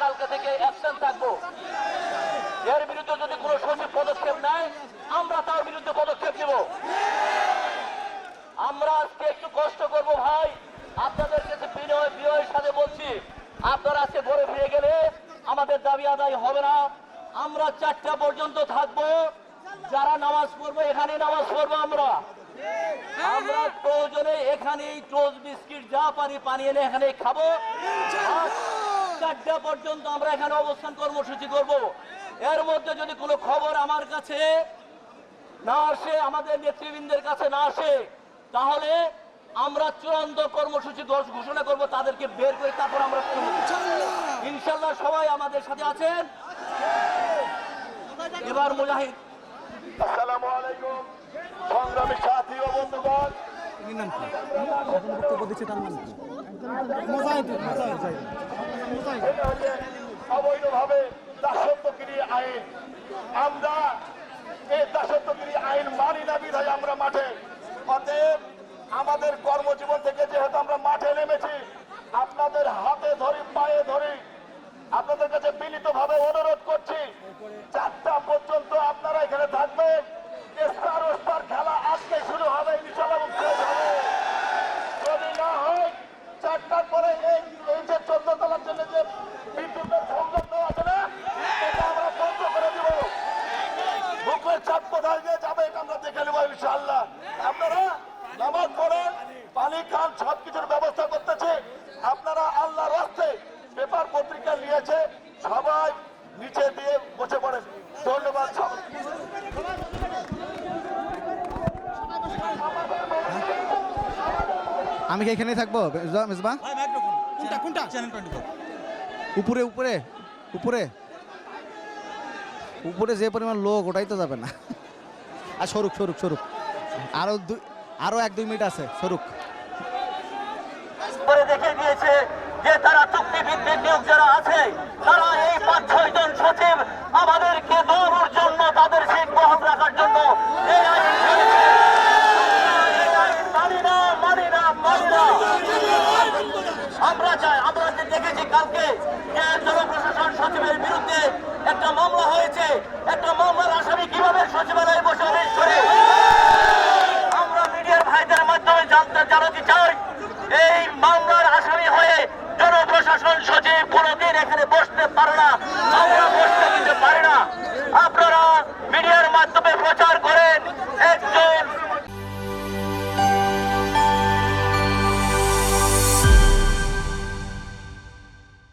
কালকে থেকে অ্যাবসেন্ট থাকব। এর বিরুদ্ধে যদি কোনো সচিব পদক্ষেপ নেয়, আমরা তার বিরুদ্ধে পদক্ষেপ নেব। আমরা আজকে একটু কষ্ট করব ভাই। আপনাদের কাছে বিনয়, বিনয়ের সাথে বলছি, আপনারা আজকে ঘরে ফিরে গেলে আমাদের দাবি আদায় হবে না। আমরা চারটা পর্যন্ত থাকব। যারা নামাজ পড়ব এখানে নামাজ পড়ব আমরা। আমরা প্রয়োজনে এখানেই টোস্ট বিস্কিট যা পারি পানি এনে এখানে খাব। চারটা পর্যন্ত আমরা এখানে অবস্থান কর্মসূচি করব। এর মধ্যে যদি কোনো খবর আমার কাছে না আসে আমাদের নেতৃবৃন্দের কাছে না আসে তাহলে আমরা চূড়ান্ত কর্মসূচি ঘোষ- ঘোষণা করব তাদেরকে বের করে তারপর আমরা ইনশাল্লাহ সবাই আমাদের সাথে আছেন। এবার মুজাহিদ। আসসালামু আলাইকুম সংগ্রামী সাথী ও বন্ধুগণ। আইন। মানি না বিধায় আমরা মাঠে। অতএব আমাদের কর্মজীবন থেকে যেহেতু আমরা মাঠে নেমেছি, আপনাদের হাতে ধরি, পায়ে ধরি, আপনাদের কাছে বিনীত ভাবে অনুরোধ করছি চারটা পর্যন্ত আপনারা এখানে থাকবেন স্টার স্টার খেলা আজকে শুরু হবে ইনশাল্লাহ এবং শেষ হবে যদি না হয় চারটার পরে এই এই যে চোদ্দ তলার জন্য যে বিদ্যুতের সংযোগ দেওয়া আছে না এটা আমরা বন্ধ করে দিব বুকের চাপ কোথায় গিয়ে যাবে এটা আমরা দেখে নেব ইনশাল্লাহ আপনারা নামাজ পড়েন পানি খান সব ব্যবস্থা করতেছে। আপনারা আল্লাহ রাস্তে পেপার পত্রিকা নিয়েছে সবাই নিচে দিয়ে বসে পড়েন। ধন্যবাদ আমি কি এখানেই থাকব? মেজবা- মেজবা কোনটা কোনটা? উপরে উপরে উপরে। উপরে যে পরিমাণ লোক ওটাই তো যাবে না। আর সরুক সরুক সরুক আরও দুই এক, দুই মিনিট আছে, সরুক রাখার জন্য। আমরা চাই, আমরা যে দেখেছি কালকে মাধ্যমে প্রচার করেন একজন